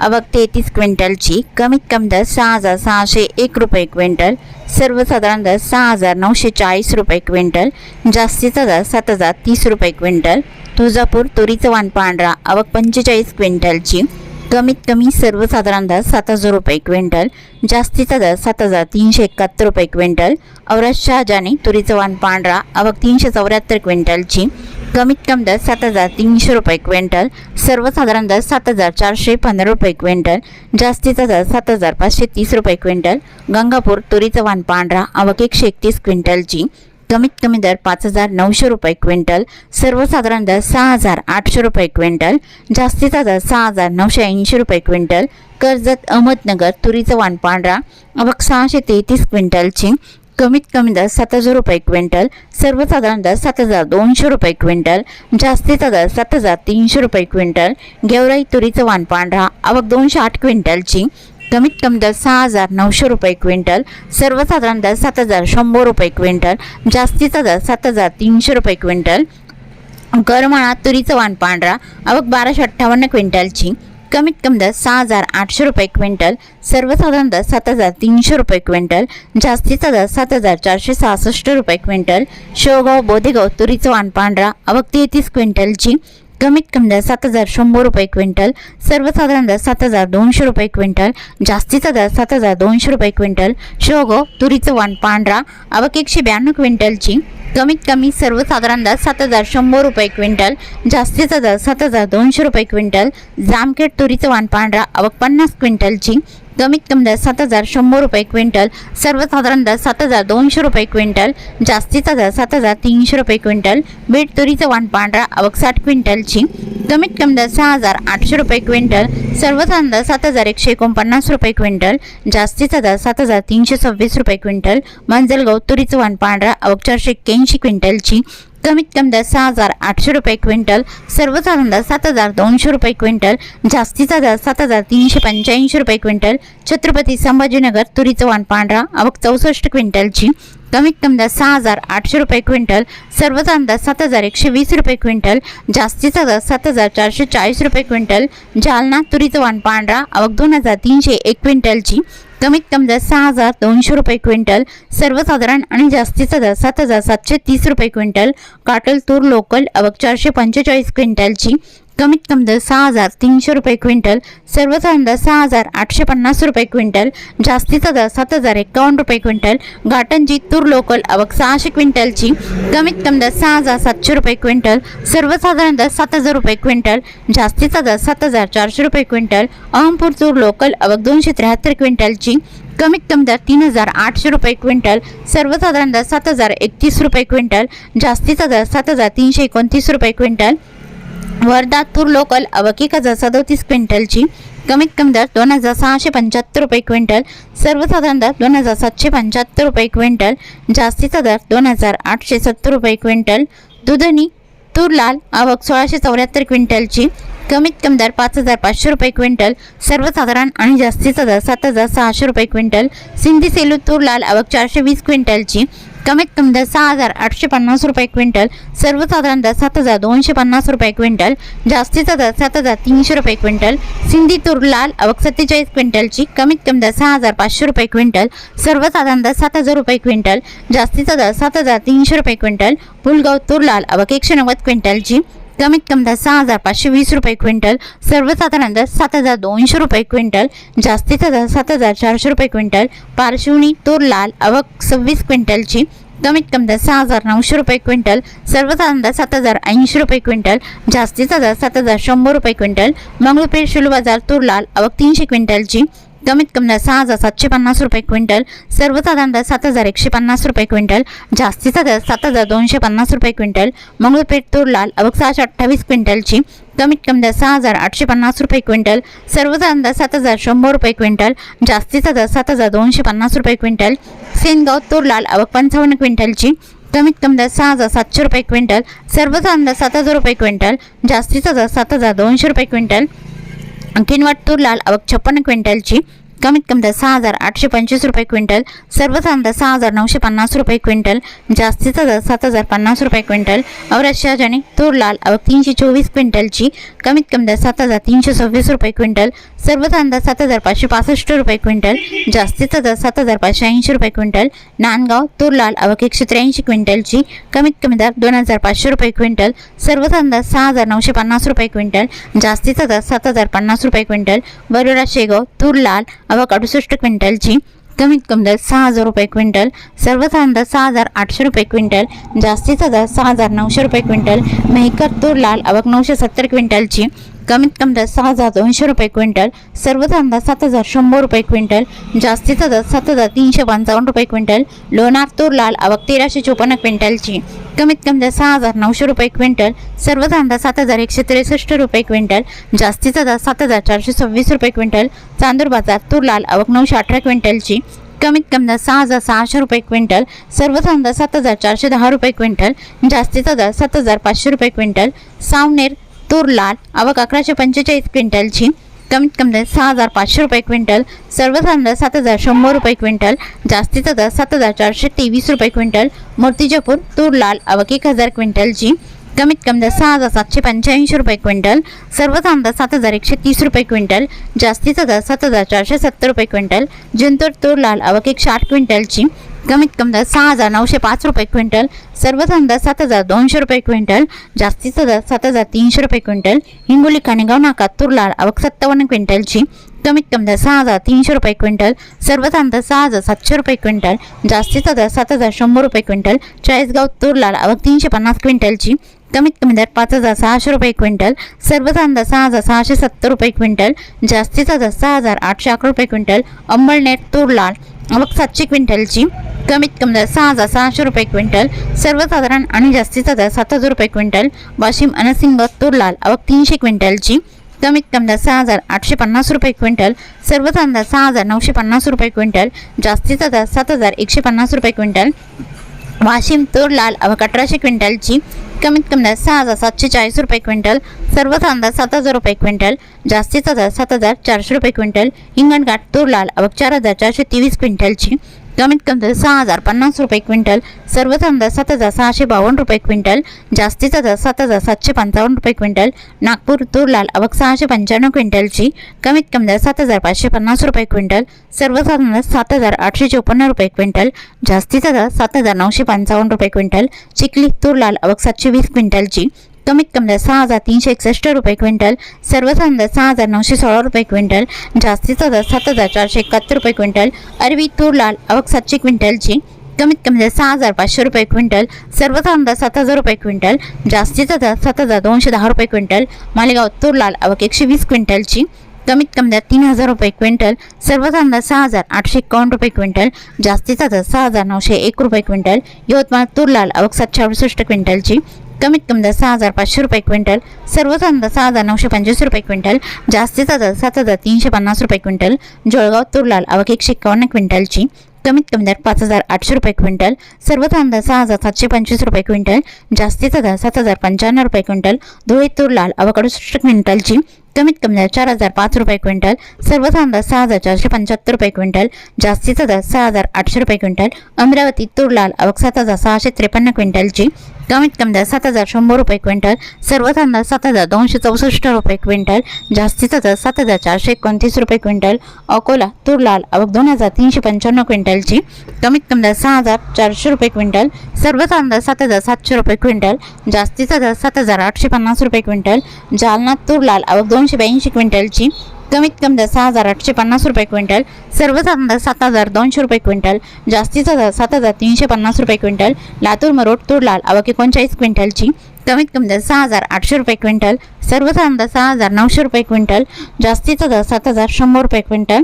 अवक तेहतीस क्विंटलची कमीत कमी दर सहा हजार सहाशे एक रुपये क्विंटल सर्वसाधारण दर सहा हजार नऊशे चाळीस रुपये क्विंटल जास्तीचा दर सात हजार तीस रुपये क्विंटल तुळजापूर तुरीचं वाण पांढरा अवक पंचेचाळीस क्विंटलची कमीत कमी सर्वसाधारण दर सात हजार रुपये क्विंटल जास्तीचा दर सात हजार तीनशे एकाहत्तर रुपये क्विंटल औरज शहाजाने तुरीचं वाण पांढरा अवक तीनशे चौऱ्याहत्तर क्विंटलची कमीत कमी दर सात हजार तीनशे रुपये क्विंटल सर्वसाधारण दर सात हजार चारशे पंधरा रुपये क्विंटल जास्तीचा दर सात हजार पाचशे तीस रुपये क्विंटल गंगापूर तुरीचं वाण पांढरा अवक एकशे एकतीस क्विंटलची कमीत कमी दर पाच हजार नऊशे रुपये क्विंटल सर्वसाधारण दर सहा हजार आठशे रुपये क्विंटल जास्तीचा दर सहा हजार नऊशे ऐंशी रुपये क्विंटल कर्जत अहमदनगर तुरीचं वाण पांढरा अवक सहाशे तेहतीस क्विंटलची कमीत कमी दर सात हजार रुपये क्विंटल सर्वसाधारण दर सात हजार दोनशे रुपये क्विंटल जास्तीचा दर सात हजार तीनशे रुपये क्विंटल गेवराई तुरीचं वाण पांढरा अवक दोनशे आठ क्विंटलची कमीत कमी दर सहा हजार नऊशे रुपये क्विंटल सर्वसाधारण दर सात हजार शंभर रुपये क्विंटल जास्तीचा दर सात हजार तीनशे रुपये क्विंटल करमाळा तुरीचं वाण पांढरा आवक बाराशे अठ्ठावन्न क्विंटलची कमीत कमी दर सहा हजार आठशे रुपये क्विंटल सर्वसाधारण दर सात हजार तीनशे रुपये क्विंटल जास्तीचा दर सात हजार चारशे सहासष्ट रुपये क्विंटल शेवगाव बोधेगाव तुरीचं वाण पांढरा अवक तेहतीस क्विंटलची कमीत कमी दर सात हजार शंभर रुपये क्विंटल सर्वसाधारण दर सात हजार दोनशे रुपये क्विंटल जास्तीचा दर सात हजार दोनशे रुपये क्विंटल शेवगाव तुरीचं वाण पांढरा अवक एकशे ब्याण्णव क्विंटलची कमीत कमी सर्वसाधारण दर सात हजार शंभर रुपये क्विंटल जास्तीचा दर सात हजार दोनशे रुपये क्विंटल जामखेड तुरीचं वाण पांढरा अवक पन्नास क्विंटलची कमीत कमी दर सात हजार शंभर रुपये क्विंटल सर्वसाधारण दर सात हजार दोनशे रुपये क्विंटल जास्तीचा दर सात हजार तीनशे रुपये क्विंटल बीट तुरीचं वाण पांढरा अवक साठ क्विंटलची कमीत कमी दर सहा हजार आठशे रुपये क्विंटल सर्वसाधारण दर सात हजार एकशे एकोणपन्नास रुपये क्विंटल जास्तीचा दर सात हजार तीनशे सव्वीस रुपये क्विंटल मंजलगाव तुरीचं वाण पांढरा अवक चारशे एक्क्याऐंशी क्विंटलची कमीत कमी दर सहा हजार आठशे रुपये क्विंटल सर्वसाधारण दर सात हजार दोनशे रुपये क्विंटल जास्तीचा दर सात हजार तीनशे पंच्याऐंशी रुपये क्विंटल छत्रपती संभाजीनगर तुरीचं वाण पांढरा अवक चौसष्ट क्विंटलची कमीत कमी दर सहा हजार आठशे रुपये क्विंटल सर्वसाधारण दर सात हजार एकशे वीस रुपये क्विंटल जास्तीचा दर सात हजार चारशे चाळीस रुपये क्विंटल जालना तुरीचं वाण पांढरा अवक दोन हजार तीनशे एक क्विंटलची कमीत कमी दर सहा हजार दोनशे रुपये क्विंटल सर्वसाधारण आणि जास्तीचा दर सात हजार सातशे तीस रुपये क्विंटल काटल तूर लोकल अवक चारशे पंचेचाळीस क्विंटलची कमीत कमी दर सहा हजार तीनशे रुपये क्विंटल सर्वसाधारण दर सहा हजार आठशे पन्नास रुपये क्विंटल जास्तीचा दर सात हजार एकावन्न रुपये क्विंटल घाटंजी तूर लोकल आवक सहाशे क्विंटलची कमीत कमी दर सहा हजार सातशे रुपये क्विंटल सर्वसाधारण दर सात हजार रुपये क्विंटल जास्तीचा दर सात हजार चारशे रुपये क्विंटल अहमपूर तूर लोकल आवक दोनशे त्र्याहत्तर क्विंटलची कमीत कमी दर तीन हजार आठशे रुपये क्विंटल सर्वसाधारण दर सात हजार एकतीस रुपये क्विंटल जास्तीचा दर सात हजार तीनशे एकोणतीस रुपये क्विंटल वर्धातूर लोकल अवक एक हजार सदोतीस क्विंटलची. कमीत कमी दर दोन हजार सहाशे पंच्याहत्तर रुपये क्विंटल. सर्वसाधारण दर दोन हजार सातशे पंच्याहत्तर रुपये क्विंटल. जास्तीचा दर दोन हजार आठशे सत्तर रुपये क्विंटल. दुधनी तूर लाल आवक सोळाशे चौऱ्याहत्तर क्विंटलची. कमीत कमी दर पाच हजार पाचशे रुपये क्विंटल. सर्वसाधारण आणि जास्तीचा दर सात हजार सहाशे रुपये क्विंटल. सिंधी सेलू तूर लाल आवक चारशे वीस क्विंटलची. कमीत कमी दर सहा हजार आठशे पन्नास रुपये क्विंटल सर्वसाधारण दर सात हजार दोनशे पन्नास रुपये क्विंटल जास्तीचा दर सात हजार तीनशे रुपये क्विंटल सिंधी तूर लाल अवक सत्तेचाळीस क्विंटलची कमीत कमी दर सहा हजार पाचशे रुपये क्विंटल सर्वसाधारण दर सात हजार रुपये क्विंटल जास्तीचा दर सात हजार तीनशे रुपये क्विंटल पुलगाव तूर लाल अवक एकशे नव्वद क्विंटलची कमीत कमी दर सहा हजार पाचशे वीस रुपये क्विंटल सर्वसाधारण दर सात हजार दोनशे रुपये क्विंटल जास्तीचा दर सात हजार चारशे रुपये क्विंटल पारशिवनी तूर लाल अवक सव्वीस क्विंटलची कमीत कमी दर सहा हजार नऊशे रुपये क्विंटल सर्वसाधारण दर सात हजार ऐंशी रुपये क्विंटल जास्तीचा दर सात हजार शंभर रुपये क्विंटल मंगळूर शुल बाजार तूर लाल आवक तीनशे क्विंटलची कमीत कमी सहा हजार सातशे पन्नास रुपये क्विंटल सर्वसाधारण दर सात हजार एकशे पन्नास रुपये क्विंटल जास्तीचा दर सात हजार दोनशे पन्नास रुपये क्विंटल मंगळपेठ तूरलाल अवघ सहाशे अठ्ठावीस क्विंटलची कमीत कमी दर सहा हजार आठशे पन्नास रुपये क्विंटल सर्वसाधारण दर सात हजार शंभर रुपये क्विंटल जास्तीचा दर सात हजार दोनशे पन्नास रुपये क्विंटल सेनगाव तूरलाल अवघ पंचावन्न क्विंटलची कमीत कमी दर सहा हजार सातशे रुपये क्विंटल सर्वसाधारण दर सात हजार रुपये क्विंटल जास्तीचा दर सात हजार दोनशे रुपये क्विंटल आणखीन तूर लाल आवक छप्पन्न क्विंटलची कमीत कमी दहा सहा हजार आठशे पंचवीस रुपये क्विंटल सर्वसाधारण दर सहा हजार नऊशे पन्नास रुपये क्विंटल जास्तीचा दर सात हजार पन्नास रुपये क्विंटल औरत शहाजाने तूर लाल अवघ तीनशे चोवीस क्विंटलची कमीत कमी दर सात हजार तीनशे सव्वीस रुपये क्विंटल सर्वसाधारण सात हजार पाचशे पासष्ट रुपये क्विंटल जास्तीचा दर सात हजार पाचशे ऐंशी रुपये क्विंटल नांदगाव तूर लाल अवघ एकशे त्र्याऐंशी क्विंटलची कमीत कमी दर दोन हजार पाचशे रुपये क्विंटल सर्वसाधारण सहा हजार नऊशे पन्नास रुपये क्विंटल जास्तीचा दर सात हजार पन्नास रुपये क्विंटल बरोडा शेगाव तूर लाल अवघ अडुसष्ट क्विंटलची कमीत कमी दर सहा हजार रुपये क्विंटल सर्वसाधारण दर सहा हजार आठशे रुपये क्विंटल जास्तीचा दर सहा हजार नऊशे रुपये क्विंटल मेहकर तूर लाल अवक नऊशे सत्तर क्विंटलची कमीत कमी दर सहा हजार दोनशे रुपये क्विंटल सर्व दर सात हजार शंभर रुपये क्विंटल जास्तीचा दर सात हजार तीनशे पंचावन्न रुपये क्विंटल लोणार तूर लाल आवक तेराशे चोपन्न क्विंटलची. कमीत कमी दर सहा हजार नऊशे रुपये क्विंटल सर्व दर सात हजार एकशे त्रेसष्ट रुपये क्विंटल जास्तीचा दर सात हजार चारशे सव्वीस रुपये क्विंटल चांदूर बाजार तूर लाल आवक नऊशे अठरा क्विंटलची. कमीत कमी दर सहा हजार सहाशे रुपये क्विंटल सर्व दर सात हजार चारशे दहा रुपये क्विंटल जास्तीचा दर सात हजार पाचशे रुपये क्विंटल सावनेर तूर लाल आवक अकराशे पंचेचाळीस क्विंटलची कमीत कमी दर सहा हजार पाचशे रुपये क्विंटल सर्वसाधारण दर सात हजार शंभर रुपये क्विंटल जास्तीचा दर सात हजार चारशे तेवीस रुपये क्विंटल मूर्तिजापूर तूर लाल आवक एक हजार क्विंटलची कमीत कमी दर सहा हजार सातशे पंच्याऐंशी रुपये क्विंटल सर्वसाधारण दर सात हजार एकशे तीस रुपये क्विंटल जास्तीचा दर सात हजार चारशे सत्तर रुपये क्विंटल जिंतूर तूर लाल आवक एकशे आठ क्विंटलची कमीत कमी दर सहा हजार नऊशे पाच रुपये क्विंटल सर्वसाधारण दर सात हजार दोनशे रुपये क्विंटल जास्तीचा दर सात हजार तीनशे रुपये क्विंटल हिंगोली कानेगाव नाका तूर लाल आवक सत्तावन्न क्विंटलची कमीत कमी दर सहा हजार तीनशे रुपये क्विंटल सर्वसाधारण दर सहा हजार सातशे रुपये क्विंटल जास्तीचा दर सात हजार शंभर रुपये क्विंटल चाळीसगाव तूर लाल आवक तीनशे पन्नास क्विंटलची कमीत कमी दर पाच हजार सहाशे रुपये क्विंटल सर्वसाधारण दर सहा हजार सहाशे सत्तर रुपये क्विंटल जास्तीचा दर सहा हजार आठशे अकरा रुपये क्विंटल अंबळनेर तूर लाल आवक सातशे क्विंटलची कमीत कमी दर सहा हजार सहाशे रुपये क्विंटल सर्वसाधारण आणि जास्तीचा दर सात हजार रुपये क्विंटल वाशिम अनसिंग तूर लाल आवक तीनशे क्विंटलची कमीत कमी दर सहा हजार आठशे पन्नास रुपये क्विंटल सर्वसाधारण दर सहा हजार नऊशे पन्नास रुपये क्विंटल जास्तीचा दर सात हजार एकशे पन्नास रुपये क्विंटल वाशिम तूर लाल अवघ अठराशे क्विंटलची कमीत कमी दर सहा हजार सातशे चाळीस रुपये क्विंटल सर्वसाधारण दर सात हजार रुपये क्विंटल जास्तीचा दर सात हजार चारशे रुपये क्विंटल हिंगणघाट तूर लाल अवघ चार हजार चारशे तेवीस क्विंटलची कमीत कमी सहा हजार पन्नास रुपये क्विंटल सर्वसाधारण दर सात हजार सहाशे बावन्न रुपये क्विंटल जास्तीचा दर सात हजार सातशे पंचावन्न रुपये क्विंटल नागपूर तूर लाल अवघ सहाशे पंच्याण्णव क्विंटलची कमीत कमी दर सात हजार पाचशे पन्नास रुपये क्विंटल सर्वसाधारण दर सात हजार आठशे चोपन्न रुपये क्विंटल जास्तीचा दर सात हजार नऊशे पंचावन्न रुपये क्विंटल चिखली तूर लाल अवघ सातशे वीस क्विंटलची कमीत कमी सहा हजार तीनशे एकसष्ट रुपये क्विंटल सर्वसाधारण दर सहा हजार नऊशे सोळा रुपये क्विंटल जास्तीचा दर सात हजार चारशे एकाहत्तर रुपये क्विंटल अरवी तूर लाल अवक सातशे क्विंटलची कमीत कमी दर सहा हजार पाचशे रुपये क्विंटल सर्वसाधारण दर सात हजार रुपये क्विंटल जास्तीचा दर सात हजार दोनशे दहा रुपये क्विंटल मालेगाव तूर लाल अवक एकशे वीस क्विंटलची कमीत कमी दर तीन हजार रुपये क्विंटल सर्वसाधारण दर सहा हजार आठशे एकावन्न रुपये क्विंटल जास्तीचा दर सहा हजार नऊशे एक रुपये क्विंटल यवतमाळ तूर लाल अवघ सातशे अडुसष्ट क्विंटलची कमीत कमी दर सहा हजार पाचशे रुपये क्विंटल सर्वसाधारण दर सहा हजार नऊशे पंचवीस रुपये क्विंटल जास्तीचा दर सात हजार तीनशे पन्नास रुपये क्विंटल जळगाव तूर लाल एकशे एकावन्न क्विंटलची कमीत कमी दर पाच हजार आठशे रुपये क्विंटल सर्वसाधारण दर सहा हजार सातशे पंचवीस रुपये क्विंटल जास्तीचा दर सात हजार पंच्याण्णव रुपये क्विंटल धुळे तूर लाल अडुसष्ट क्विंटलची कमीत कमी दर चार हजार पाच रुपये क्विंटल सर्वसाधारण दर सहा हजार चारशे पंच्याहत्तर रुपये क्विंटल जास्तीचा दर सहा हजार आठशे रुपये क्विंटल अमरावती तूर लाल सात हजार सहाशे त्रेपन्न क्विंटलची कमीत कमी दर सात हजार शंभर रुपये क्विंटल सर्वसाधारण दर सात हजार दोनशे चौसष्ट रुपये क्विंटल जास्तीचा दर सात हजार चारशे एकोणतीस रुपये क्विंटल अकोला तूर लाल अवघ दोन हजार तीनशे पंच्याण्णव क्विंटलची कमीत कमी दर सहा हजार चारशे रुपये क्विंटल सर्वसाधारण दर सात हजार सातशे रुपये क्विंटल जास्तीचा दर सात हजार आठशे पन्नास रुपये क्विंटल जालना तूर लाल अवघ दोनशे ब्याऐंशी क्विंटलची कमीत कमी दर सहा हजार आठशे पन्नास रुपये क्विंटल सर्वसाधारण दर सात हजार दोनशे रुपये क्विंटल जास्तीचा दर सात हजार तीनशे पन्नास रुपये क्विंटल लातूर मरोड तूर लाल एकोणचाळीस क्विंटलची कमीत कमी दर सहा हजार आठशे रुपये क्विंटल सर्वसाधारण दर सहा हजार नऊशे रुपये क्विंटल जास्तीचा दर सात हजार शंभर रुपये क्विंटल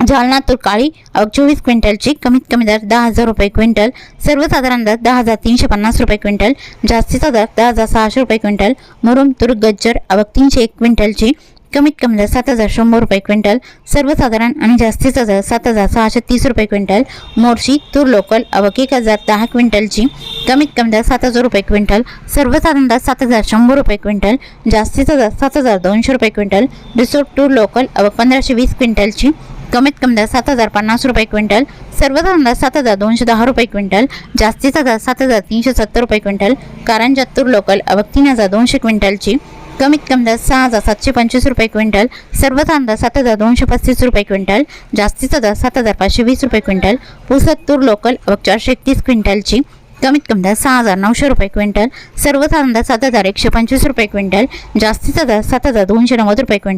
जालना तुरकाळी काळी चोवीस क्विंटलची कमीत कमी दर दहा हजार रुपये क्विंटल सर्वसाधारण दर दहा हजार तीनशे पन्नास रुपये क्विंटल जास्तीचा दर दहा हजार सहाशे रुपये क्विंटल मुरुम तूर गज्जर अवघ तीनशे एक क्विंटलची कमीत कमी दर सात हजार शंभर रुपये क्विंटल सर्वसाधारण आणि जास्तीचा दर सात हजार सहाशे तीस रुपये क्विंटल मोर्शी तूर लोकल अवक एक हजार दहा क्विंटलची कमीत कमी दर सात हजार रुपये क्विंटल सर्वसाधारण दर सात हजार शंभर रुपये क्विंटल जास्तीचा दर सात हजार दोनशे रुपये क्विंटल रिसोर्ट टूर लोकल अवक पंधराशे वीस क्विंटलची कमीत कमी दर सात हजार पन्नास रुपये क्विंटल सर्वसाधारण दर सात हजार दोनशे दहा रुपये क्विंटल जास्तीचा दर सात हजार तीनशे सत्तर रुपये क्विंटल कारंजात तूर लोकल अवक तीन हजार दोनशे क्विंटलची कमीत कमी दर सहा हजार सातशे पंचवीस रुपये क्विंटल सर्व कांदा सात हजार दोनशे पस्तीस रुपये क्विंटल जास्तीचा दर सात हजार पाचशे वीस रुपये क्विंटल पुसद तूर लोकल चारशे एकतीस क्विंटलची कमीत कमी दर सहा हजार नऊशे रुपये क्विंटल सर्व कांदा सात हजार एकशे पंचवीस रुपये क्विंटल जास्तीचा दर सात हजार दोनशे नव्वद रुपये क्विंटल.